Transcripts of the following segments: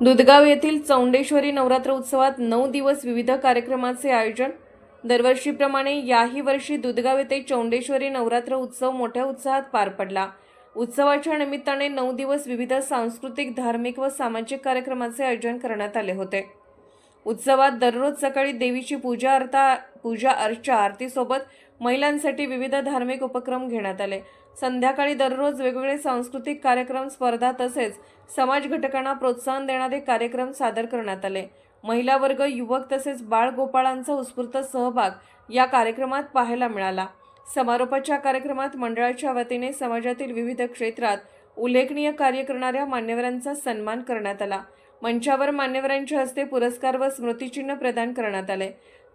दुधगाव येथील चौंडेश्वरी नवरात्र उत्सवात नऊ दिवस विविध कार्यक्रमाचे आयोजन. दरवर्षीप्रमाणे याही वर्षी दुधगाव येथे चौंडेश्वरी नवरात्र उत्सव मोठ्या उत्साहात पार पडला. उत्सवाच्या निमित्ताने नऊ दिवस विविध सांस्कृतिक धार्मिक व सामाजिक कार्यक्रमाचे आयोजन करण्यात आले होते. उत्सवात दररोज सकाळी देवीची पूजा अर्था पूजा अर्चा आरतीसोबत महिलांसाठी विविध धार्मिक उपक्रम घेण्यात आले. संध्याकाळी दररोज वेगवेगळे सांस्कृतिक कार्यक्रम स्पर्धा तसेच समाज घटकांना प्रोत्साहन देणारे कार्यक्रम सादर करण्यात आले. महिला वर्ग युवक तसेच बाळगोपाळांचा उत्स्फूर्त सहभाग या कार्यक्रमात पाहायला मिळाला. समारोपाच्या कार्यक्रमात मंडळाच्या वतीने समाजातील विविध क्षेत्रात उल्लेखनीय कार्य करणाऱ्या मान्यवरांचा सन्मान करण्यात आला. मंचावर मान्यवरांच्या हस्ते पुरस्कार व स्मृतिचिन्ह प्रदान करण्यात आले.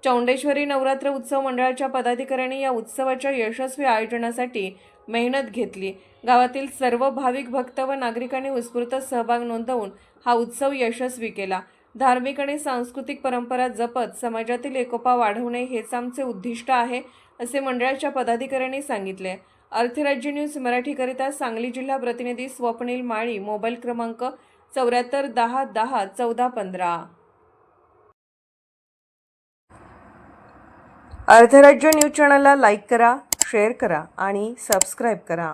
चौंडेश्वरी नवरात्र उत्सव मंडळाच्या पदाधिकाऱ्यांनी या उत्सवाच्या यशस्वी आयोजनासाठी मेहनत घेतली. गावातील सर्व भाविक भक्त व नागरिकांनी उत्स्फूर्त सहभाग नोंदवून हा उत्सव यशस्वी केला. धार्मिक आणि सांस्कृतिक परंपरा जपत समाजातील एकोपा वाढवणे हेच आमचे उद्दिष्ट आहे असे मंडळाच्या पदाधिकाऱ्यांनी सांगितले. अर्थराज्य न्यूज मराठीकरिता सांगली जिल्हा प्रतिनिधी स्वप्नील माळी मोबाईल क्रमांक चौऱ्याहत्तर दहा दहा चौदा पंधरा. अर्धराज्य न्यूज चॅनलला लाईक करा शेअर करा आणि सबस्क्राईब करा.